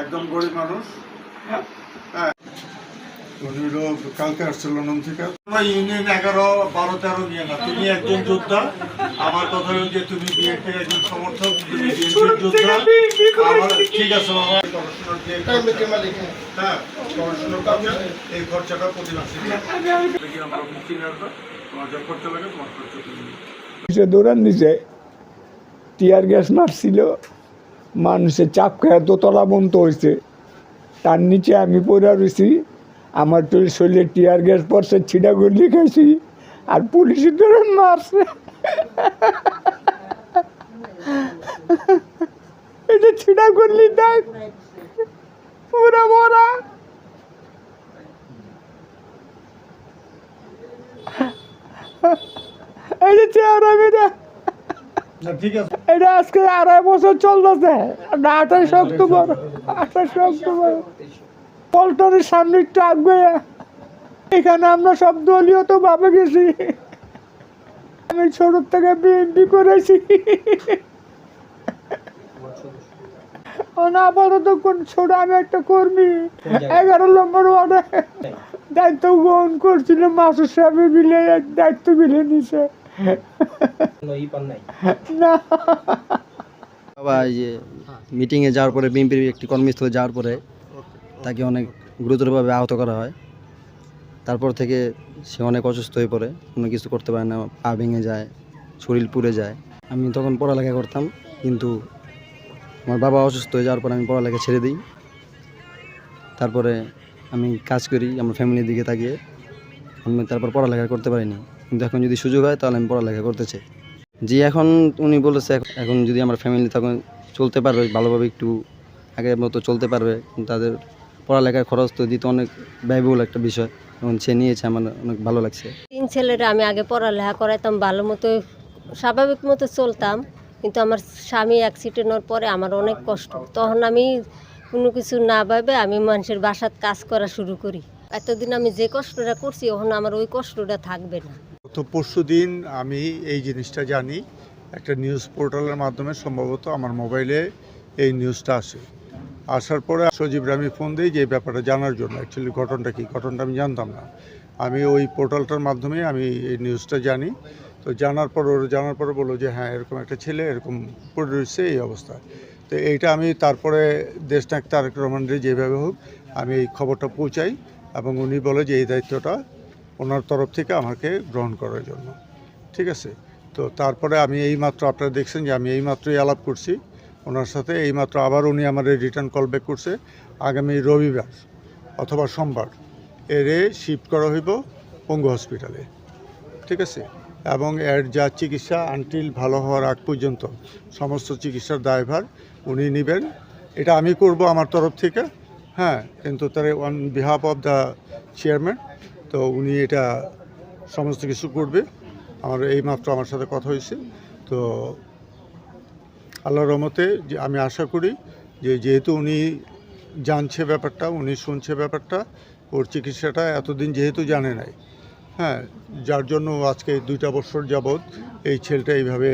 একদম গরিব মানুষ। হ্যাঁ। উনি কালকে আসছিল লন্ডন থেকে আমার ইউনিয়ন এগারো বারো তেরো নিয়ে না তুমি একজন যোদ্ধা। আমার কথা হলো যে তুমি বিএনপির একজন সমর্থক তুমি বিএনপির যোদ্ধা। আমার ঠিক আছে বাবা। হ্যাঁ। গবেষণার খরচা এই খরচাটা প্রতি মাসে দেখি আমরা মুক্তি তোমার যা খরচা লাগে তোমার খরচা তুমি দিবে। সে দৌড়ান দিছে টিয়ার গ্যাস মারছিল মানুষের চাপ খেয়ে দোতলা বন্ধ হয়েছে। তার নিচে আমি পড়ে রয়েছি। আমার তো শরীরে টিয়ার গ্যাস পড়ছে ছিটা গলি খাইছি আর পুলিশের ধরে মারছে। এটা ছিটা গলি দেখ, পুরা মরা এই যে এটা আজকে আড়াই বছর চলতেছে। না আঠাশ অক্টোবর আঠাশ অক্টোবর। পল্টনের সামনে ট্রাক এখানে আমরা সব দলীয় তো ভাবে গেছি। আমি ছোট থেকে বিএনপি করেছি। না আপাতত কোন ছোট আমি একটা কর্মী। এগারো নম্বর ওয়ার্ডে। দায়িত্ব গ্রহণ করছিল মাসুর সাহেব মিলে দায়িত্ব মিলে নিছে। বাবা মিটিংয়ে যাওয়ার পরে বিএনপির একটি কর্মস্থলে যাওয়ার পরে তাকে অনেক গুরুতরভাবে আহত করা হয় তারপর থেকে সে অনেক অসুস্থ হয়ে পড়ে কোনো কিছু করতে পারে না। পা ভেঙে যায় শরীর পুড়ে যায় আমি তখন পড়ালেখা করতাম কিন্তু আমার বাবা অসুস্থ হয়ে যাওয়ার পর আমি পড়ালেখা ছেড়ে দিই তারপরে আমি কাজ করি আমার ফ্যামিলির দিকে তাকিয়ে আমি তারপর পড়ালেখা করতে পারিনি এখন যদি সুযোগ হয়, তাহলে আমি পড়ালেখা করতে চাই। জি, এখন উনি বলেছে, এখন- যদি আমার ফ্যামিলি তখন চলতে পারবে, ভালোভাবে একটু আগের মতো চলতে পারবে তাদের পড়ালেখার খরচ তো দিতে অনেক ব্যয়বহুল একটা বিষয়। এখন সে নিয়েছে, আমার অনেক ভালো লাগছে। তিন ছেলেরা, আমি আগে পড়ালেখা করাইতাম, ভালো মতো, স্বাভাবিক মতো চলতাম, কিন্তু আমার স্বামী অ্যাক্সিডেন্ট হওয়ার পরে আমার অনেক কষ্ট। তখন আমি কোনো কিছু না ভাবে আমি মানুষের বাসাত কাজ করা শুরু করি। এতদিন আমি যে কষ্টটা করছি, এখন আমার ওই কষ্টটা থাকবে না। গত পরশু দিন আমি এই জিনিসটা জানি। একটা নিউজ পোর্টালের মাধ্যমে সম্ভবত আমার মোবাইলে এই নিউজটা আসে। আসার পরে সজীব আমি ফোন দিই যে ব্যাপারটা জানার জন্য অ্যাকচুয়ালি ঘটনাটা কী? ঘটনাটা আমি জানতাম না। আমি ওই পোর্টালটার মাধ্যমে আমি এই নিউজটা জানি। তো জানার পর ওর, জানার পরে বলল যে হ্যাঁ এরকম একটা ছেলে, এরকম পড়ে রয়েছে এই অবস্থায় তো এইটা আমি তারপরে দেশনাক তারেক রহমানের যেভাবে হোক আমি এই খবরটা পৌঁছাই এবং উনি বলে যে, এই দায়িত্বটা ওনার তরফ থেকে আমাকে গ্রহণ করার জন্য। ঠিক আছে? তো তারপরে আমি এইমাত্র আপনারা দেখছেন যে আমি এইমাত্রই আলাপ করছি। ওনার সাথে এইমাত্র আবার উনি আমার রিটার্ন কল ব্যাক করছে আগামী রবিবার অথবা সোমবার। এরে শিফট করা হইব পঙ্গু হসপিটালে ঠিক আছে? এবং এর যা চিকিৎসা আনটিল ভালো হওয়ার আগ পর্যন্ত সমস্ত চিকিৎসার দায়ভার উনি নেবেন। এটা আমি করব আমার তরফ থেকে। হ্যাঁ কিন্তু তার on behalf of the chairman তো উনি এটা সমস্ত কিছু করবে। আমার এইমাত্র আমার সাথে কথা হয়েছে। তো আল্লাহর রহমতে যে আমি আশা করি যে যেহেতু উনি জানছে ব্যাপারটা, উনি শুনছে ব্যাপারটা, ওর চিকিৎসাটা এতদিন যেহেতু জানে নাই হ্যাঁ যার জন্য আজকে দুইটা বছর যাবৎ এই ছেলেটা এইভাবে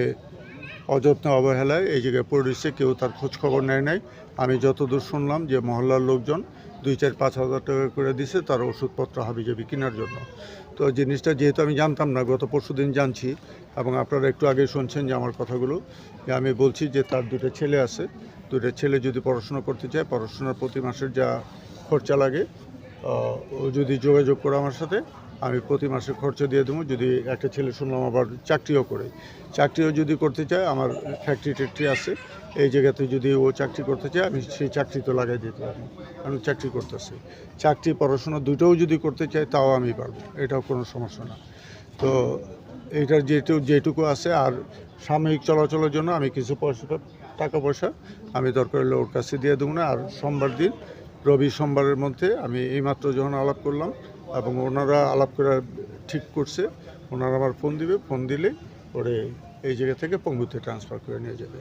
অযত্ন অবহেলায় এই জায়গায় পড়ে কেউ তার খোঁজখবর নেয় নাই। আমি যতদূর শুনলাম যে মহল্লার লোকজন দুই চার পাঁচ হাজার টাকা করে দিছে, তার ওষুধপত্র হাবি হাবিজাবি কেনার জন্য। তো জিনিসটা যেহেতু আমি জানতাম না, গত পরশু দিন জানছি, এবং আপনারা একটু আগে শুনছেন যে আমার কথাগুলো, যে আমি বলছি যে তার দুটো ছেলে আছে। দুটো ছেলে যদি পড়াশোনা করতে চায়, পড়াশোনার প্রতি মাসের যা খরচা লাগে ও যদি যোগাযোগ করে আমার সাথে আমি প্রতি মাসে খরচ দিয়ে দেবো, যদি একটা ছেলে শুনলাম আবার চাকরিও করে। চাকরিও যদি করতে চায়, আমার ফ্যাক্টরি ট্যাক্টরি আছে, এই জায়গাতে যদি ও চাকরি করতে চায়, আমি সেই চাকরি তো লাগাই দিতে পারি আমি চাকরি করতেছি। চাকরি, পড়াশোনা দুটোও যদি করতে চায়, তাও আমি পারব। এটাও কোনো সমস্যা না। তো এইটার যেটু, যেটুকু আছে, আর সাময়িক চলাচলের জন্য আমি কিছু পয়সা, টাকা পয়সা আমি দরকার হলে ওর কাছে দিয়ে দেবো না। আর সোমবার দিন, রবি সোমবারের মধ্যে আমি এইমাত্র যখন আলাপ করলাম এবং ওনারা আলাপ করে ঠিক করছে। ওনারা আমার ফোন দিবে, ফোন দিলে ওরে এই জায়গা থেকে পঙ্গুতে ট্রান্সফার করে নিয়ে যাবে।